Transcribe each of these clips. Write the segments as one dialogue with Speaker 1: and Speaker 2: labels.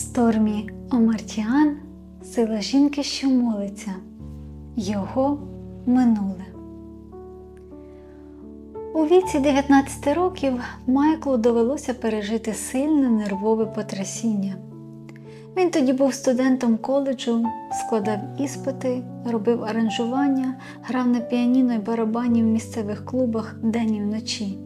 Speaker 1: Стормі Омартіан сила жінки, що молиться, його минуле. У віці 19 років Майклу довелося пережити сильне нервове потрясіння. Він тоді був студентом коледжу, складав іспити, робив аранжування, грав на піаніно й барабані в місцевих клубах день і вночі.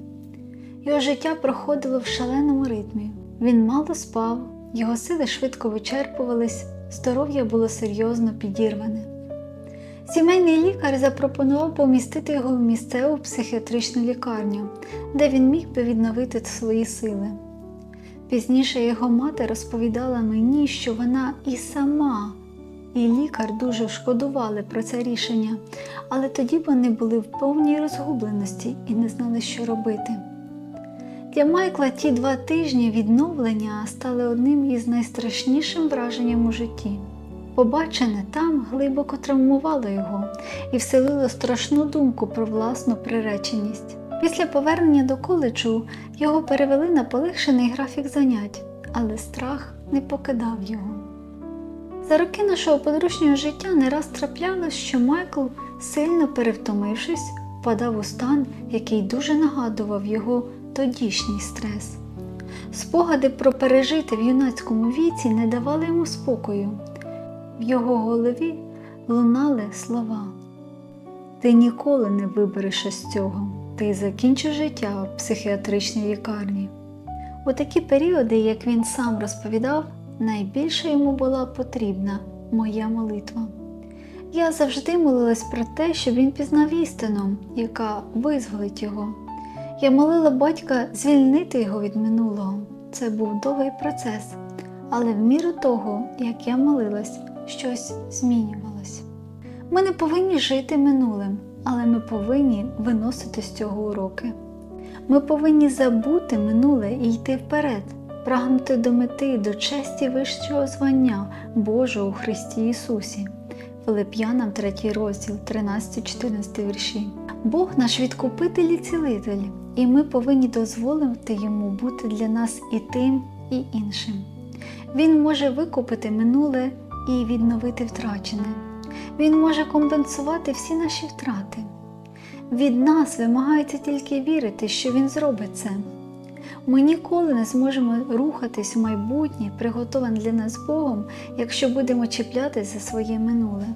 Speaker 1: Його життя проходило в шаленому ритмі. Він мало спав, його сили швидко вичерпувались, здоров'я було серйозно підірване. Сімейний лікар запропонував помістити його в місцеву психіатричну лікарню, де він міг би відновити свої сили. Пізніше його мати розповідала мені, що вона і сама, і лікар дуже шкодували про це рішення, але тоді вони були в повній розгубленості і не знали, що робити. Для Майкла ті два тижні відновлення стали одним із найстрашнішим враженням у житті. Побачене там глибоко травмувало його і вселило страшну думку про власну приреченість. Після повернення до коледжу його перевели на полегшений графік занять, але страх не покидав його. За роки нашого подружнього життя не раз траплялось, що Майкл, сильно перевтомившись, впадав у стан, який дуже нагадував його тодішній стрес. Спогади про пережити в юнацькому віці не давали йому спокою. В його голові лунали слова. Ти ніколи не виберешся з цього, ти закінчиш життя в психіатричній лікарні. У такі періоди, як він сам розповідав, найбільше йому була потрібна моя молитва. Я завжди молилась про те, щоб він пізнав істину, яка визволить його. Я молила батька звільнити його від минулого. Це був довгий процес, але в міру того, як я молилась, щось змінювалось. Ми не повинні жити минулим, але ми повинні виносити з цього уроки. Ми повинні забути минуле і йти вперед, прагнути до мети, до честі вищого звання Божого у Христі Ісусі. Филип'янам 3 розділ, 13-14 вірші. Бог наш відкупитель і цілитель, і ми повинні дозволити йому бути для нас і тим, і іншим. Він може викупити минуле і відновити втрачене. Він може компенсувати всі наші втрати. Від нас вимагається тільки вірити, що Він зробить це. Ми ніколи не зможемо рухатись в майбутнє, приготоване для нас Богом, якщо будемо чіплятися за своє минуле.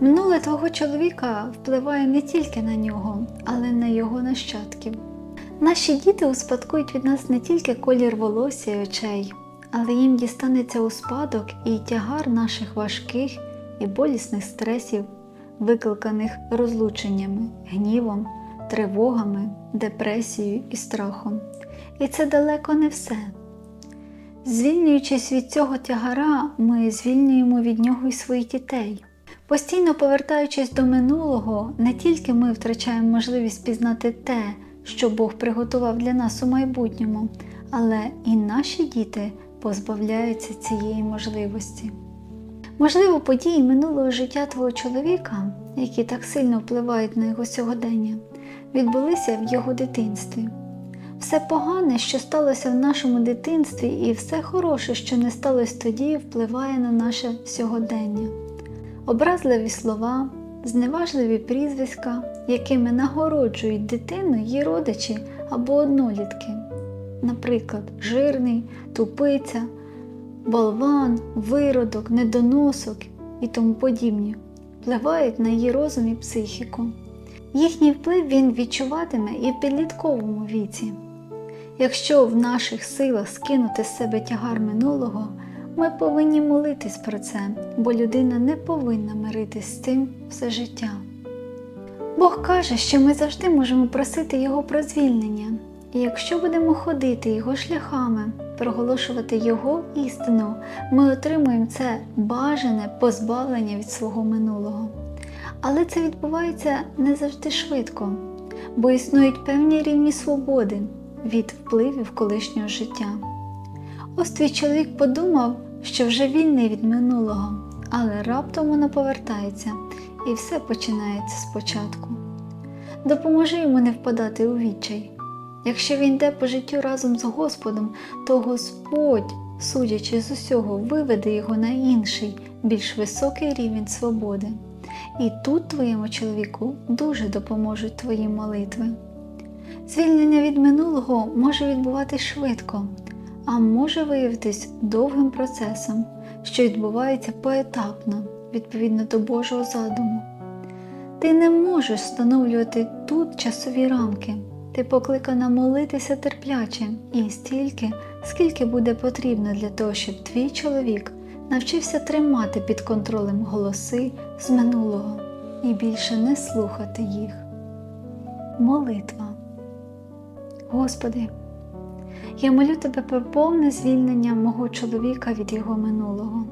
Speaker 1: Минуле твого чоловіка впливає не тільки на нього, але й на його нащадків. Наші діти успадкують від нас не тільки колір волосся і очей, але їм дістанеться у спадок і тягар наших важких і болісних стресів, викликаних розлученнями, гнівом, тривогами, депресією і страхом. І це далеко не все. Звільнюючись від цього тягара, ми звільнюємо від нього і своїх дітей. Постійно повертаючись до минулого, не тільки ми втрачаємо можливість пізнати те, що Бог приготував для нас у майбутньому, але і наші діти позбавляються цієї можливості. Можливо, події минулого життя твого чоловіка, які так сильно впливають на його сьогодення, відбулися в його дитинстві. Все погане, що сталося в нашому дитинстві, і все хороше, що не сталося тоді, впливає на наше сьогодення. Образливі слова, зневажливі прізвиська, якими нагороджують дитину її родичі або однолітки, наприклад, жирний, тупиця, болван, виродок, недоносок і тому подібні, впливають на її розум і психіку. Їхній вплив він відчуватиме і в підлітковому віці. Якщо в наших силах скинути з себе тягар минулого, ми повинні молитись про це, бо людина не повинна миритись з цим все життя. Бог каже, що ми завжди можемо просити Його про звільнення, і якщо будемо ходити Його шляхами, проголошувати Його істину, ми отримуємо це бажане позбавлення від свого минулого. Але це відбувається не завжди швидко, бо існують певні рівні свободи від впливів колишнього життя. Ось твій чоловік подумав, що вже вільний від минулого, але раптом воно повертається і все починається спочатку. Допоможи йому не впадати у відчай. Якщо він йде по життю разом з Господом, то Господь судячи з усього, виведе його на інший, більш високий рівень свободи. І тут твоєму чоловіку дуже допоможуть твої молитви. Звільнення від минулого може відбуватись швидко, а може виявитись довгим процесом, що відбувається поетапно, відповідно до Божого задуму. Ти не можеш встановлювати тут часові рамки. Ти покликана молитися терпляче і стільки, скільки буде потрібно для того, щоб твій чоловік навчився тримати під контролем голоси з минулого і більше не слухати їх. Молитва. Господи, я молю тебе про повне звільнення мого чоловіка від його минулого.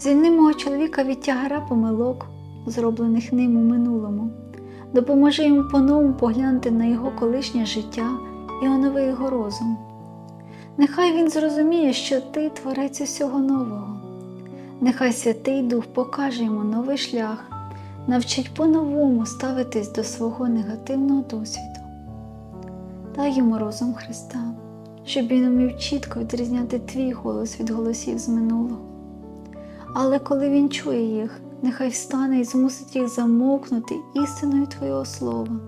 Speaker 1: Звільни мого чоловіка від тягара помилок, зроблених ним у минулому. Допоможи йому по-новому поглянути на його колишнє життя і онови його розум. Нехай він зрозуміє, що ти творець усього нового. Нехай Святий Дух покаже йому новий шлях, навчить по-новому ставитись до свого негативного досвіду. Дай йому розум Христа, щоб він умів чітко відрізняти твій голос від голосів з минулого. Але коли він чує їх, нехай встане і змусить їх замовкнути істиною Твого Слова.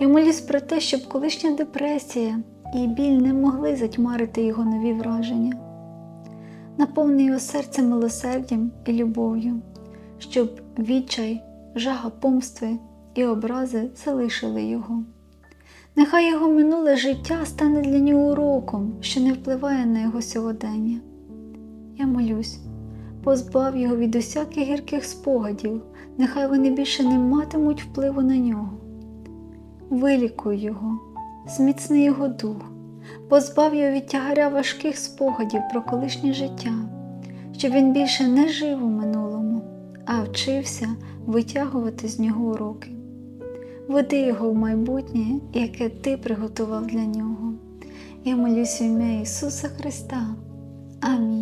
Speaker 1: Я молюсь про те, щоб колишня депресія і біль не могли затьмарити його нові враження. Наповни його серце милосердям і любов'ю, щоб відчай, жага помстви і образи залишили його. Нехай його минуле життя стане для нього уроком, що не впливає на його сьогодення. Я молюсь, позбав його від усяких гірких спогадів, нехай вони більше не матимуть впливу на нього. Вилікуй його, зміцни його дух, позбав його від тягаря важких спогадів про колишнє життя, щоб він більше не жив у минулому, а вчився витягувати з нього уроки. Веди його в майбутнє, яке ти приготував для нього. Я молюсь в ім'я Ісуса Христа. Амінь.